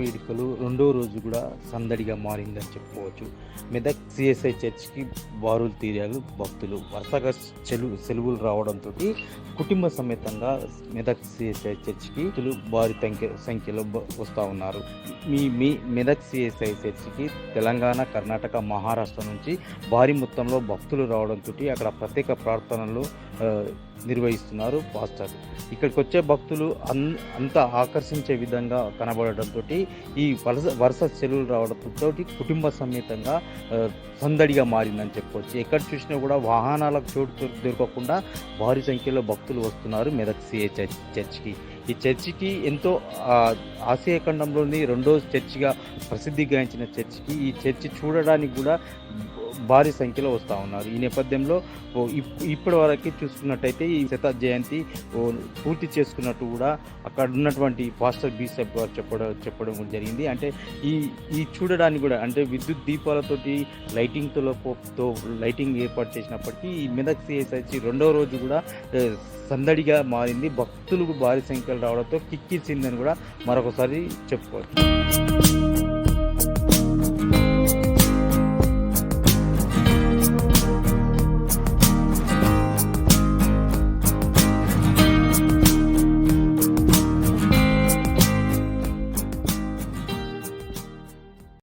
వేడుకలు రెండో రోజు కూడా సందడిగా మారిందని చెప్పుకోవచ్చు. మెదక్ సిఎస్ఐ చర్చ్కి బారులు తీరారు భక్తులు. వరుసగా చెలు సెలవులు రావడంతో కుటుంబ సమేతంగా మెదక్ సిఎస్ఐ చర్చ్కి భారీ సంఖ్య సంఖ్యలో వస్తూ ఉన్నారు. మీ మీ మెదక్ సిఎస్ఐ చర్చ్కి తెలంగాణ కర్ణాటక మహారాష్ట్ర నుంచి భారీ మొత్తంలో భక్తులు రావడంతో అక్కడ ప్రత్యేక ప్రార్థనలు నిర్వహిస్తున్నారు పాస్టర్ ఇక్కడికి వచ్చే భక్తులు అన్ అంత ఆకర్షించే విధంగా కనబడటంతో ఈ వరుస వరుస చెరువులు రావడంతో కుటుంబ సమేతంగా సందడిగా మారిందని చెప్పవచ్చు ఎక్కడ చూసినా కూడా వాహనాలకు చోటు దొరకకుండా భారీ సంఖ్యలో భక్తులు వస్తున్నారు మెదక్ సిఏ చర్చ్ చర్చ్కి. ఈ చర్చికి ఎంతో ఆసియా ఖండంలోని రెండో చర్చిగా ప్రసిద్ధిగాంచిన చర్చికి ఈ చర్చి చూడడానికి కూడా భారీ సంఖ్యలో వస్తూ ఉన్నారు. ఈ నేపథ్యంలో ఇప్- ఇప్పటి వరకు చూసుకున్నట్టయితే ఈ శత జయంతి పూర్తి చేసుకున్నట్టు కూడా అక్కడ ఉన్నటువంటి పాస్టర్ బీసెప్ గారు చెప్పడం చెప్పడం కూడా జరిగింది. అంటే ఈ ఈ చూడడానికి కూడా అంటే విద్యుత్ దీపాలతోటి లైటింగ్తో తో లైటింగ్ ఏర్పాటు చేసినప్పటికీ ఈ మెదక్ సిఎస్ఐసి రెండవ రోజు కూడా సందడిగా మారింది. భక్తులకు భారీ సంఖ్యలు రావడంతో కిక్కిచ్చిందని కూడా మరొకసారి చెప్పుకోవచ్చు.